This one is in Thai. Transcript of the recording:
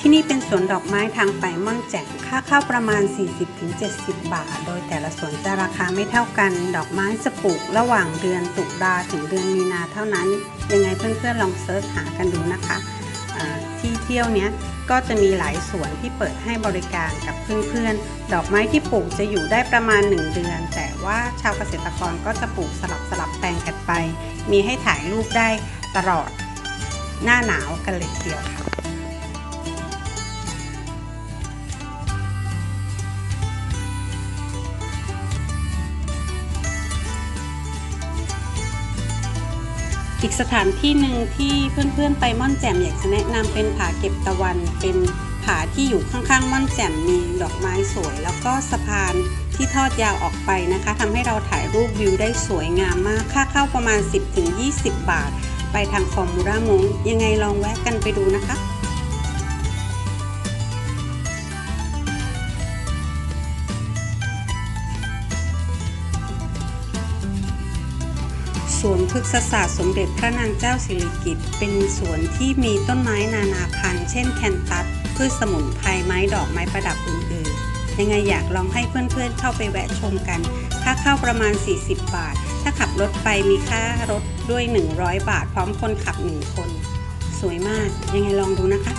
ที่นี่เป็นสวนดอกไม้ทางไปม่อนแจ่มค่าเข้าประมาณ 40-70 บาท โดยแต่ละสวนจะราคาไม่เท่ากัน ดอกไม้จะปลูกระหว่างเดือนตุลาถึงเดือนมีนาเท่านั้น ยังไงเพื่อนๆลองเซิร์ชหากันดูนะคะ ที่เที่ยวเนี้ยก็จะมีหลายสวนที่เปิดให้บริการกับเพื่อนๆ ดอกไม้ที่ปลูกจะอยู่ได้ประมาณ 1 เดือน แต่ว่าชาวเกษตรกรก็จะปลูกสลับสลับแปลงกันไป มีให้ถ่ายรูปได้ตลอดหน้าหนาวกันเลยเดียวค่ะ อีกสถานที่หนึ่งที่เพื่อนๆไปม่อนแจ่มอยากจะแนะนำเป็นผาเก็บตะวัน เป็นผาที่อยู่ข้างๆม่อนแจ่มมีดอกไม้สวย แล้วก็สะพานที่ทอดยาวออกไปนะคะทำให้เราถ่ายรูปวิวได้สวยงามมากค่าเข้าประมาณ 10-20 บาท ไปทางฟอร์มูล่ามงยังไงลองแวะกันไปดูนะคะ สวนพฤกษศาสตร์สมเด็จพระนางเจ้าสิริกิติ์เป็นสวนที่มีต้นไม้นานาพันธุ์ เช่นแคนตัสพืชสมุนไพรไม้ดอกไม้ประดับอื่นๆ ยังไงอยากลองให้เพื่อนๆ เข้าไปแวะชมกัน ค่าเข้าประมาณ 40 บาท ถ้าขับรถไปมีค่ารถด้วย 100 บาท พร้อมคนขับ 1 คน สวยมาก ยังไงลองดูนะคะ